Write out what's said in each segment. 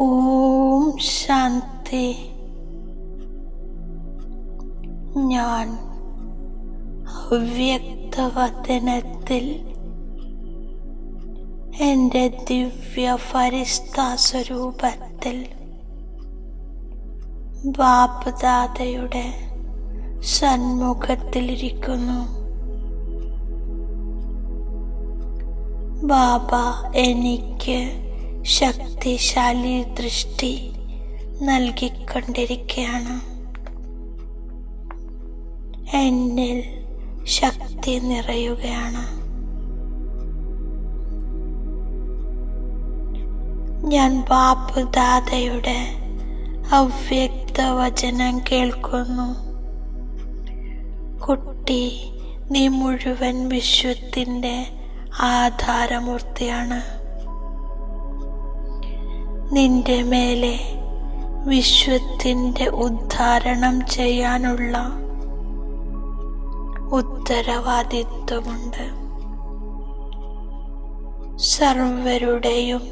ഓം ശാന്തി. ഞാൻ അവ്യക്തവചനത്തിൽ എന്റെ ദിവ്യ ഫരിസ്ത സ്വരൂപത്തിൽ ബാപ്ദാതയുടെ സന്മുഖത്തിലിരിക്കുന്നു. ബാബ എനിക്ക് ശക്തിശാലി ദൃഷ്ടി നൽകിക്കൊണ്ടിരിക്കുകയാണ് എന്നിൽ ശക്തി നിറയുകയാണ്. ഞാൻ ബാപ്പ് ദാദയുടെ അവ്യക്ത വചനം കേൾക്കുന്നു. കുട്ടി നീ മുഴുവൻ വിശ്വത്തിന്റെ ആധാരമൂർത്തിയാണ്. നിന്റെ മേലെ വിശ്വത്തിന്റെ ഉദ്ധാരണം ചെയ്യാനുള്ള ഉത്തരവാദിത്വമുണ്ട്. സർവരുടെയും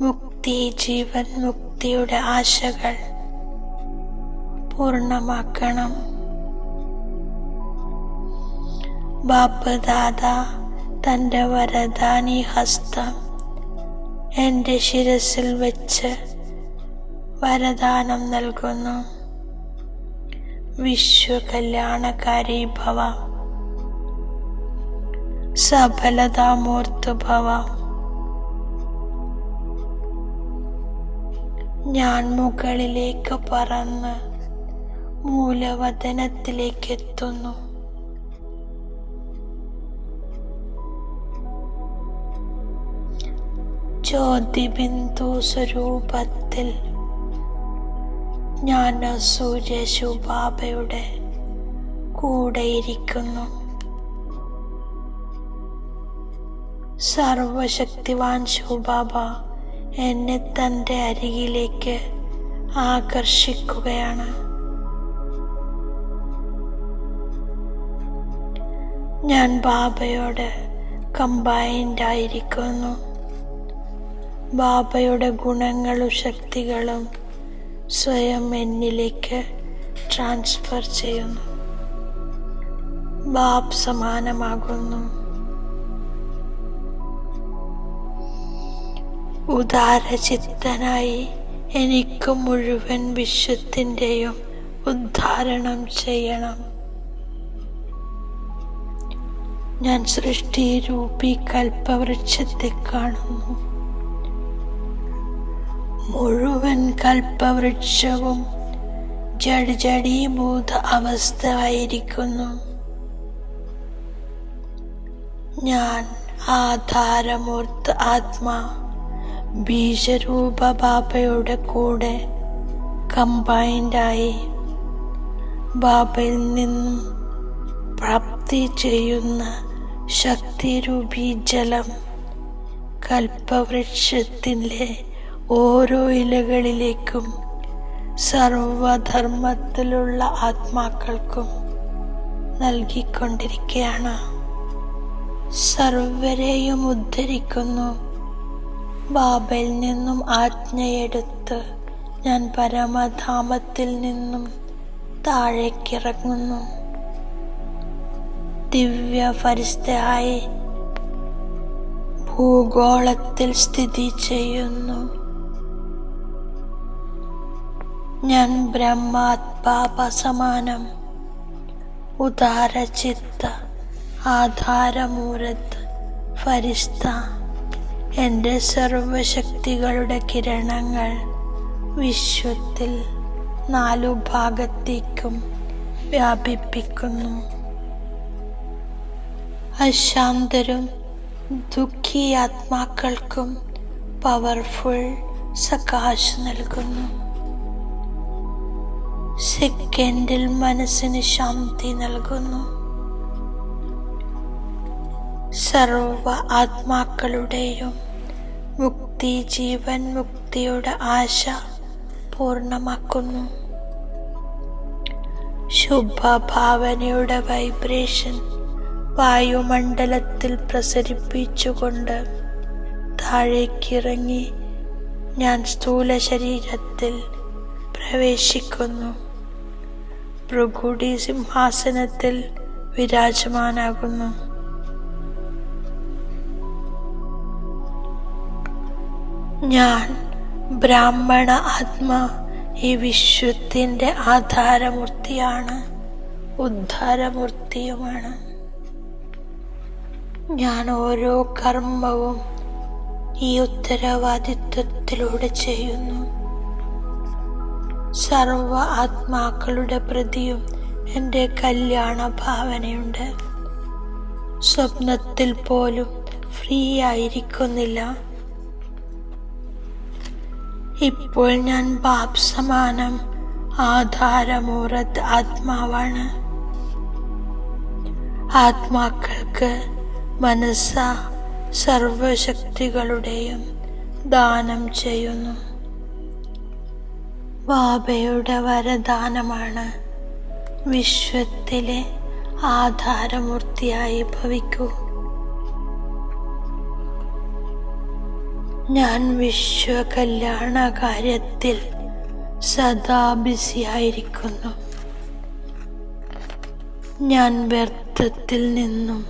മുക്തി ജീവൻ മുക്തിയുടെ ആശകൾ പൂർണമാക്കണം. ബാപ്പദാദ തന്റെ വരദാനി ഹസ്തം എന്റെ ശിരസിൽ വെച്ച് വരദാനം നൽകുന്നു. വിശ്വകല്യാണകാരി ഭവ. സഫലതാമൂർത്ത് ഭവ ഞാൻ മുകളിലേക്ക് പറന്ന് മൂലവതനത്തിലേക്ക് ജ്യോതിബിന്ദു സ്വരൂപത്തിൽ ഞാൻ സൂര്യശു ബാബയുടെ കൂടെയിരിക്കുന്നു. സർവശക്തിവാൻ ശുബാബ എന്നെ തന്റെ അരികിലേക്ക് ആകർഷിക്കുകയാണ്. ഞാൻ ബാബയോട് കമ്പൈൻഡ് ആയിരിക്കുന്നു ബാബയുടെ ഗുണങ്ങളും ശക്തികളും സ്വയം എന്നിലേക്ക് ട്രാൻസ്ഫർ ചെയ്യുന്നു. ബാബ് സമാനമാകുന്നു. ഉദാരചിത്തനായി എനിക്ക് മുഴുവൻ വിശ്വത്തിന്റെയും ഉദ്ധാരണം ചെയ്യണം. ഞാൻ സൃഷ്ടി രൂപി കൽപ്പവൃക്ഷത്തെ കാണുന്നു. മുഴുവൻ കൽപ്പവൃക്ഷവും ജഡ്ജടീഭൂത അവസ്ഥ ആയിരിക്കുന്നു ഞാൻ ആധാരമൂർത്ത ആത്മാ ബീജരൂപ ബാബയുടെ കൂടെ കമ്പൈൻഡായി ബാബയിൽ നിന്നും പ്രാപ്തി ചെയ്യുന്ന ശക്തിരൂപി ജലം കൽപ്പവൃക്ഷത്തിലെ ഓരോ ഇലകളിലേക്കും സർവധർമ്മത്തിലുള്ള ആത്മാക്കൾക്കും നൽകിക്കൊണ്ടിരിക്കുകയാണ് സർവരെയും ഉദ്ധരിക്കുന്നു. ബാബയിൽ നിന്നും ആജ്ഞയെടുത്ത് ഞാൻ പരമധാമത്തിൽ നിന്നും താഴേക്കിറങ്ങുന്നു. ദിവ്യ ഫരിസ്തയായി ഭൂഗോളത്തിൽ സ്ഥിതി ചെയ്യുന്നു. ഞാൻ ബ്രഹ്മാത്മാപ സമാനം ഉദാരചിത്ത ആധാരമൂരത്ത് ഫരിസ്ത എന്റെ സർവശക്തികളുടെ കിരണങ്ങൾ വിശ്വത്തിൽ നാലു ഭാഗത്തേക്കും വ്യാപിപ്പിക്കുന്നു. അശാന്തരും ദുഃഖി ആത്മാക്കൾക്കും പവർഫുൾ സകാശ് നൽകുന്നു. സെക്കൻഡിൽ മനസ്സിന് ശാന്തി നൽകുന്നു. സർവ ആത്മാക്കളുടെയും മുക്തി ജീവൻ മുക്തിയുടെ ആശ പൂർണമാക്കുന്നു. ശുഭഭാവനയുടെ വൈബ്രേഷൻ വായുമണ്ഡലത്തിൽ പ്രസരിപ്പിച്ചുകൊണ്ട് താഴേക്കിറങ്ങി ഞാൻ സ്ഥൂല ശരീരത്തിൽ പ്രവേശിക്കുന്നു. ഭൃഗുടി സിംഹാസനത്തിൽ വിരാജമാനാകുന്നു. ഞാൻ ബ്രാഹ്മണ ആത്മ ഈ വിശ്വത്തിന്റെ ആധാരമൂർത്തിയാണ് ഉദ്ധാരമൂർത്തിയുമാണ്. ഞാൻ ഓരോ കർമ്മവും ഈ ഉത്തരവാദിത്വത്തിലൂടെ ചെയ്യുന്നു. സർവ ആത്മാക്കളുടെ പ്രതിയും എന്റെ കല്യാണ ഭാവനയുണ്ട് സ്വപ്നത്തിൽ പോലും ഫ്രീ ആയിരിക്കുന്നില്ല. ഇപ്പോൾ ഞാൻ ബാപ് സമാനം ആധാരമൂറത്ത് ആത്മാവാണ്. ആത്മാക്കൾക്ക് മനസ്സ സർവശക്തികളുടെയും ദാനം ചെയ്യുന്നു. ബാബയുടെ വരദാനമാണ്. വിശ്വത്തിലെ ആധാരമൂർത്തിയായി ഭവിക്കൂ. ഞാൻ വിശ്വകല്യാണ കാര്യത്തിൽ സദാ ബിസിയായിരിക്കുന്നു. ഞാൻ വ്യർത്ഥത്തിൽ നിന്നും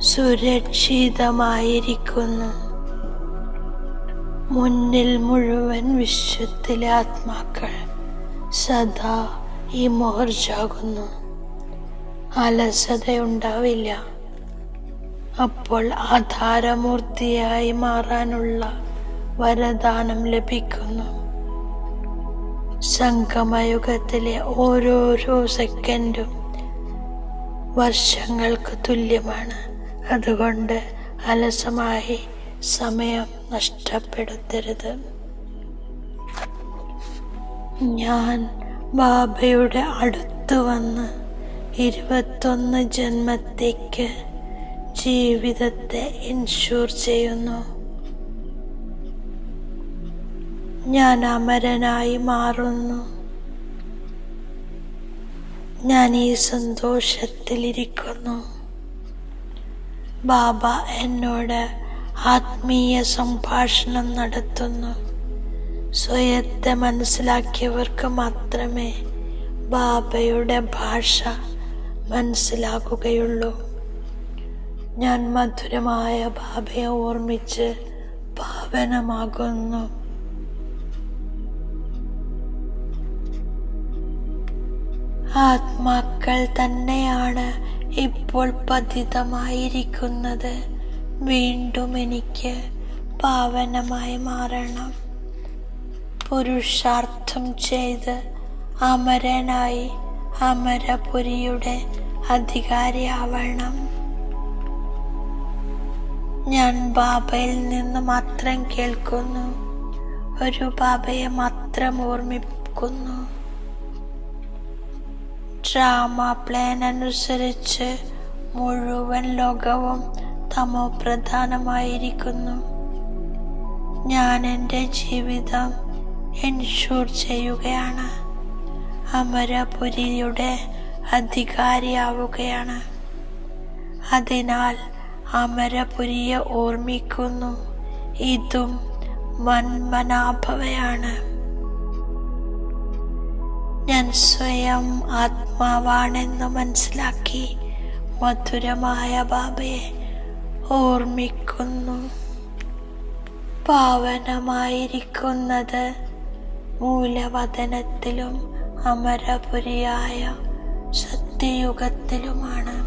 സുരക്ഷിതമായിരിക്കുന്നു. മുന്നിൽ മുഴുവൻ വിശ്വത്തിലെ ആത്മാക്കൾ സദാ ഈ മോർജാകുന്നു അലസതയുണ്ടാവില്ല. അപ്പോൾ ആധാരമൂർത്തിയായി മാറാനുള്ള വരദാനം ലഭിക്കുന്നു. സംഗമയുഗത്തിലെ ഓരോരോ സെക്കൻഡും വർഷങ്ങൾക്ക് തുല്യമാണ്. അതുകൊണ്ട് അലസമായി സമയം നഷ്ടപ്പെടുത്തരുത്. ഞാൻ ബാബയുടെ അടുത്ത് വന്ന് ഇരുപത്തൊന്ന് ജന്മത്തേക്ക് ജീവിതത്തെ ഇൻഷൂർ ചെയ്യുന്നു. ഞാൻ അമരനായി മാറുന്നു. ഞാൻ ഈ സന്തോഷത്തിലിരിക്കുന്നു. ബാബ എന്നോട് ആത്മീയ സംഭാഷണം നടത്തുന്നു. സ്വയത്തെ മനസ്സിലാക്കിയവർക്ക് മാത്രമേ ബാബയുടെ ഭാഷ മനസ്സിലാക്കുകയുള്ളൂ. ഞാൻ മധുരമായ ബാബയെ ഓർമ്മിച്ച് പാവനമാകുന്നു ആത്മാക്കൾ തന്നെയാണ് ഇപ്പോൾ പതിതമായിരിക്കുന്നത്. വീണ്ടും എനിക്ക് പാവനമായി മാറണം. പുരുഷാർത്ഥം ചെയ്ത് അമരനായി അമരപുരിയുടെ അധികാരിയാവണം. ഞാൻ ബാബയിൽ നിന്ന് മാത്രം കേൾക്കുന്നു. ഒരു ബാബയെ മാത്രം ഓർമ്മിക്കുന്നു. ഡ്രാമ പ്ലാൻ അനുസരിച്ച് മുഴുവൻ ലോകവും തമോ പ്രധാനമായിരിക്കുന്നു. ഞാൻ എന്റെ ജീവിതം എൻഷൂർ ചെയ്യുകയാണ്. അമരപുരിയുടെ അധികാരിയാവുകയാണ്. അതിനാൽ അമരപുരിയെ ഓർമ്മിക്കുന്നു. ഇതും മന്മനാഭവയാണ്. ഞാൻ സ്വയം ആത്മാവാണെന്ന് മനസ്സിലാക്കി മധുരമായ ബാബയെ ഓർമ്മിക്കുന്നു. പാവനമായിരിക്കുന്നത് മൂലവതനത്തിലും അമരപുരിയായ സത്യയുഗത്തിലുമാണ്.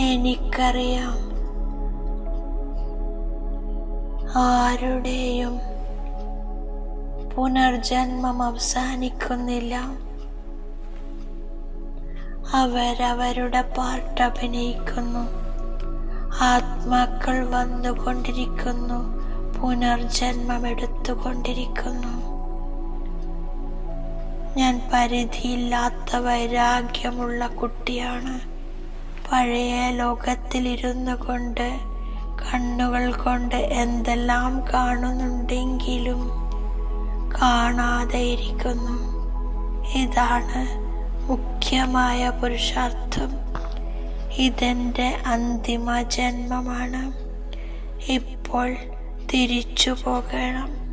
എനിക്കറിയാം ആരുടെയും പുനർജന്മം അവസാനിക്കുന്നില്ല. അവരവരുടെ പാർട്ട് അഭിനയിക്കുന്നു ആത്മാക്കൾ വന്നുകൊണ്ടിരിക്കുന്നു. പുനർജന്മം എടുത്തുകൊണ്ടിരിക്കുന്നു ഞാൻ പരിധിയില്ലാത്ത വൈരാഗ്യമുള്ള കുട്ടിയാണ്. പഴയ ലോകത്തിലിരുന്നു കൊണ്ട് കണ്ണുകൾ കൊണ്ട് എന്തെല്ലാം കാണുന്നുണ്ടെങ്കിലും കാണാതെ ഇരിക്കുന്നു ഇതാണ് മുഖ്യമായ പുരുഷാർത്ഥം. ഇതെന്റെ അന്തിമ ജന്മമാണ് ഇപ്പോൾ തിരിച്ചു പോകണം.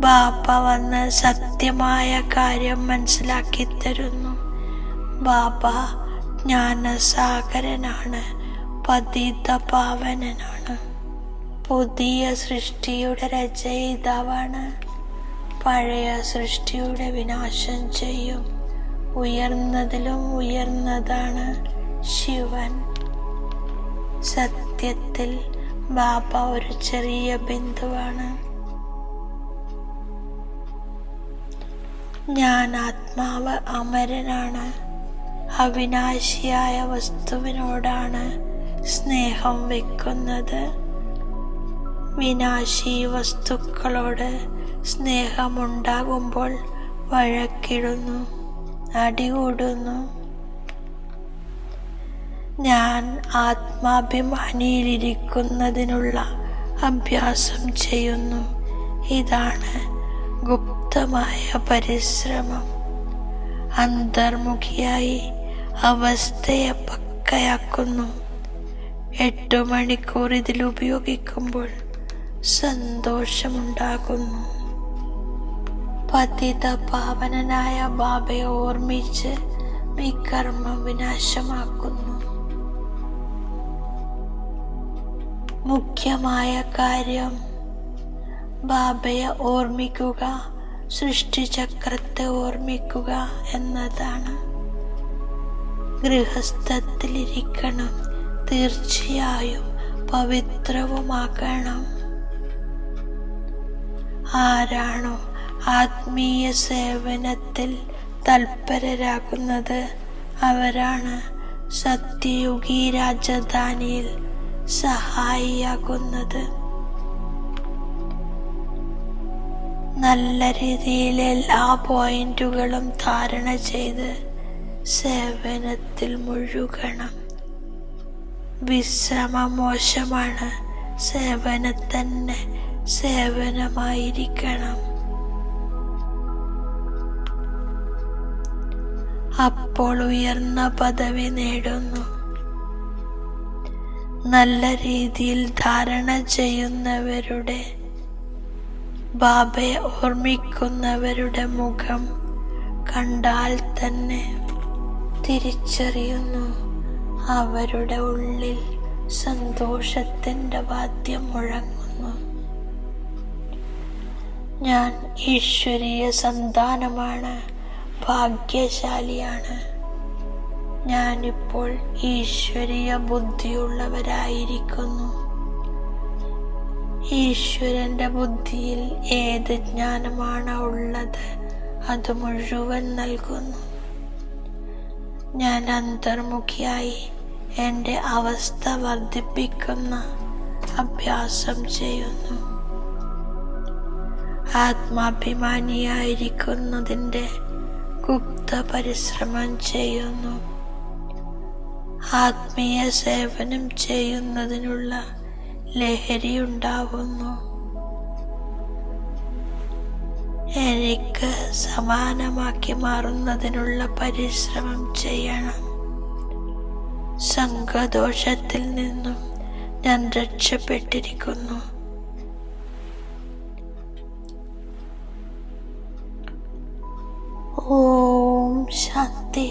ബാപ്പ വന്ന് സത്യമായ കാര്യം മനസ്സിലാക്കി തരുന്നു. ബാപ്പ ജ്ഞാനസാഗരനാണ് പതിത പാവനനാണ് പുതിയ സൃഷ്ടിയുടെ രചയിതാവാണ്. പഴയ സൃഷ്ടിയുടെ വിനാശം ചെയ്യും. ഉയർന്നതിലും ഉയർന്നതാണ് ശിവൻ. സത്യത്തിൽ ബാബ ഒരു ചെറിയ ബിന്ദുവാണ്. ഞാൻ ആത്മാവ് അമരനാണ്. അവിനാശിയായ വസ്തുവിനോടാണ് സ്നേഹം വെക്കുന്നത്. വിനാശി വസ്തുക്കളോട് സ്നേഹമുണ്ടാകുമ്പോൾ വഴക്കിടുന്നു. അടികൂടുന്നു ഞാൻ ആത്മാഭിമാനിയിലിരിക്കുന്നതിനുള്ള അഭ്യാസം ചെയ്യുന്നു. ഇതാണ് ഗുപ്തമായ പരിശ്രമം. അന്തർമുഖിയായി അവസ്ഥയെ പക്കയാക്കുന്നു. എട്ടു മണിക്കൂർ ഇതിൽ ഉപയോഗിക്കുമ്പോൾ സന്തോഷമുണ്ടാകുന്നു. പതിത പാവനനായ ബാബയെ ഓർമ്മിച്ച് ഈ കർമ്മം വിനാശമാക്കുന്നു. മുഖ്യമായ കാര്യം ബാബയെ ഓർമ്മിക്കുക സൃഷ്ടിചക്രത്തെ ഓർമ്മിക്കുക എന്നതാണ്. ഗൃഹസ്ഥത്തിലിരിക്കണം തീർച്ചയായും പവിത്രവുമാക്കണം ആരാണോ ആത്മീയ സേവനത്തിൽ തൽപരരാകുന്നത് അവരാണ്. സത്യയുഗി രാജധാനിയിൽ സഹായിയാകുന്നത്. നല്ല രീതിയിൽ എല്ലാ പോയിന്റുകളും ധാരണ ചെയ്ത് സേവനത്തിൽ മുഴുകണം. വിശ്രമം മോശമാണ് സേവനത്തന്നെ സേവനമായിരിക്കണം. അപ്പോൾ ഉയർന്ന പദവി നേടുന്നു. നല്ല രീതിയിൽ ധാരണ ചെയ്യുന്നവരുടെ ബാബയെ ഓർമ്മിക്കുന്നവരുടെ മുഖം കണ്ടാൽ തന്നെ തിരിച്ചറിയുന്നു. അവരുടെ ഉള്ളിൽ സന്തോഷത്തിന്റെ വാദ്യം മുഴങ്ങുന്നു. ഞാൻ ഈശ്വരീയ സന്താനമാണ്. ഭാഗ്യശാലിയാണ്. ഞാനിപ്പോൾ ഈശ്വരീയ ബുദ്ധിയുള്ളവരായിരിക്കുന്നു. ഈശ്വരന്റെ ബുദ്ധിയിൽ ഏത് ജ്ഞാനമാണ് ഉള്ളത് അത് മുഴുവൻ നൽകുന്നു. ഞാൻ അന്തർമുഖിയായി എന്റെ അവസ്ഥ വർദ്ധിപ്പിക്കുന്ന അഭ്യാസം ചെയ്യുന്നു. ആത്മാഭിമാനിയായിരിക്കുന്നതിന്റെ ഗുപ്ത പരിശ്രമം ചെയ്യുന്നു. ആത്മീയ സേവനം ചെയ്യുന്നതിനുള്ള ലഹരി ഉണ്ടാവുന്നു. എനിക്ക് സമാനമാക്കി മാറുന്നതിനുള്ള പരിശ്രമം ചെയ്യണം. സംഘദോഷത്തിൽ നിന്നും ഞാൻ രക്ഷപ്പെട്ടിരിക്കുന്നു. ഓം ശാന്തി